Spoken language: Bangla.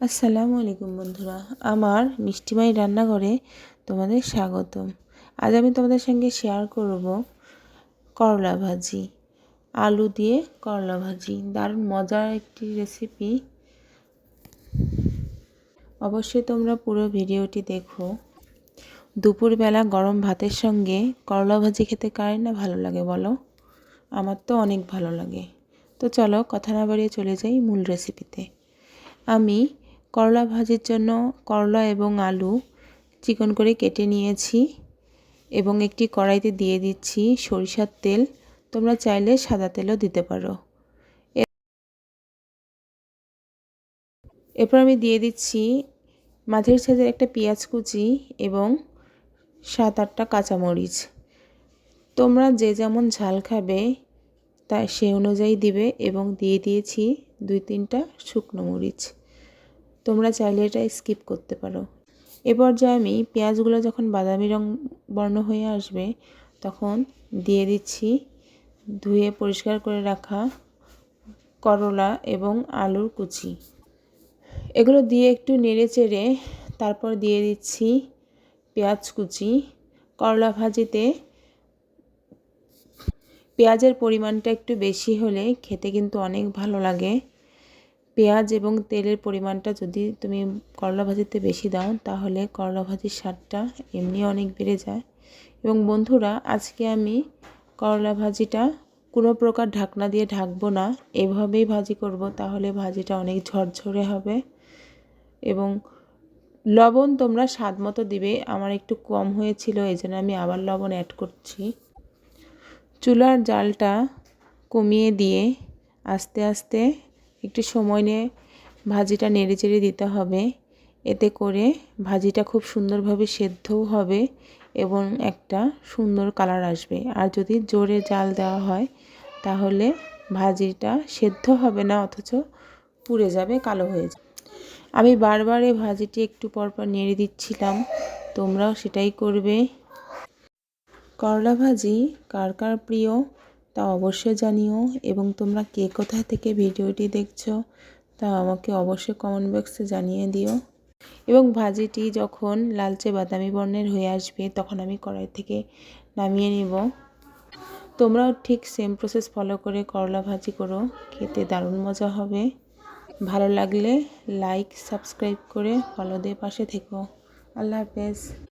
আসসালামু আলাইকুম বন্ধুরা, আমার মিষ্টিমাই রান্নাঘরে তোমাদের স্বাগতম। আজ আমি তোমাদের সঙ্গে শেয়ার করব করলা ভাজি, আলু দিয়ে করলা ভাজি। দারুণ মজার একটি রেসিপি অবশ্যই তোমরা পুরো ভিডিওটি দেখো। দুপুরবেলা গরম ভাতের সঙ্গে করলা ভাজি খেতে কার না ভালো লাগে বলো? আমার তো অনেক ভালো লাগে। তো চলো কথা না বাড়িয়ে চলে যাই মূল রেসিপিতে আমি করলা ভাজির জন্য করলা এবং আলু চিকন করে কেটে নিয়েছি এবং একটি কড়াইতে দিয়ে দিচ্ছি সরিষার তেল। তোমরা চাইলে সাদা তেলও দিতে পারো। এরপর আমি দিয়ে দিচ্ছি মাঝের সাইজের একটা পেঁয়াজ কুচি এবং সাত আটটা কাঁচামরিচ। তোমরা যে যেমন ঝাল খাবে তা সে অনুযায়ী দিবে এবং দিয়ে দিয়েছি দুই তিনটা শুকনো মরিচ। তোমরা চাইলে এটা স্কিপ করতে পারো। এবার যে আমি পেঁয়াজগুলো যখন বাদামি রং বর্ণ হয়ে আসবে, তখন দিয়ে দিচ্ছি ধুয়ে পরিষ্কার করে রাখা করলা এবং আলুর কুচি। এগুলো দিয়ে একটু নেড়ে চেড়ে তারপর দিয়ে দিচ্ছি পেঁয়াজ কুচি। করলা ভাজিতে পেঁয়াজের পরিমাণটা একটু বেশি হলে খেতে কিন্তু অনেক ভালো লাগে। পেঁয়াজ এবং তেলের পরিমাণটা যদি তুমি করলা ভাজিতে বেশি দাও, তাহলে করলা ভাজির স্বাদটা এমনি অনেক বেড়ে যায়। এবং বন্ধুরা, আজকে আমি করলা ভাজিটা কোনো প্রকার ঢাকনা দিয়ে ঢাকবো না, এভাবেই ভাজি করব, তাহলে ভাজিটা অনেক ঝরঝরে হবে। এবং লবণ তোমরা স্বাদ মতো দিবে, আমার একটু কম হয়েছিল এই জন্য আমি আবার লবণ অ্যাড করছি। চুলার জালটা কমিয়ে দিয়ে আস্তে আস্তে একটু সময় নিয়ে ভাজিটা নেড়ে চেড়ে দিতে হবে। এতে করে ভাজিটা খুব সুন্দরভাবে সেদ্ধও হবে এবং একটা সুন্দর কালার আসবে। আর যদি জোরে জাল দেওয়া হয়, তাহলে ভাজিটা সেদ্ধ হবে না, অথচ পুড়ে যাবে, কালো হয়ে যাবে। আমি বারবার এই ভাজিটি একটু পরপর নেড়ে দিচ্ছিলাম, তোমরাও সেটাই করবে। করলা ভাজি কার কার প্রিয়? তা অবশ্যই জানিও। এবং তোমরা কে কোথা থেকে ভিডিওটি দেখছ, তা আমাকে অবশ্যই কমেন্ট বক্সে জানিয়ে দিও। এবং ভাজিটি যখন লালচে বাদামি বর্ণের হয়ে আসবে, তখন আমি কড়াই থেকে নামিয়ে নিব। তোমরাও ঠিক সেম প্রসেস ফলো করে করলা ভাজি করো, খেতে দারুণ মজা হবে। ভালো লাগলে লাইক সাবস্ক্রাইব করে ফলো দিয়ে পাশে থেকো। আল্লাহ হাফেজ।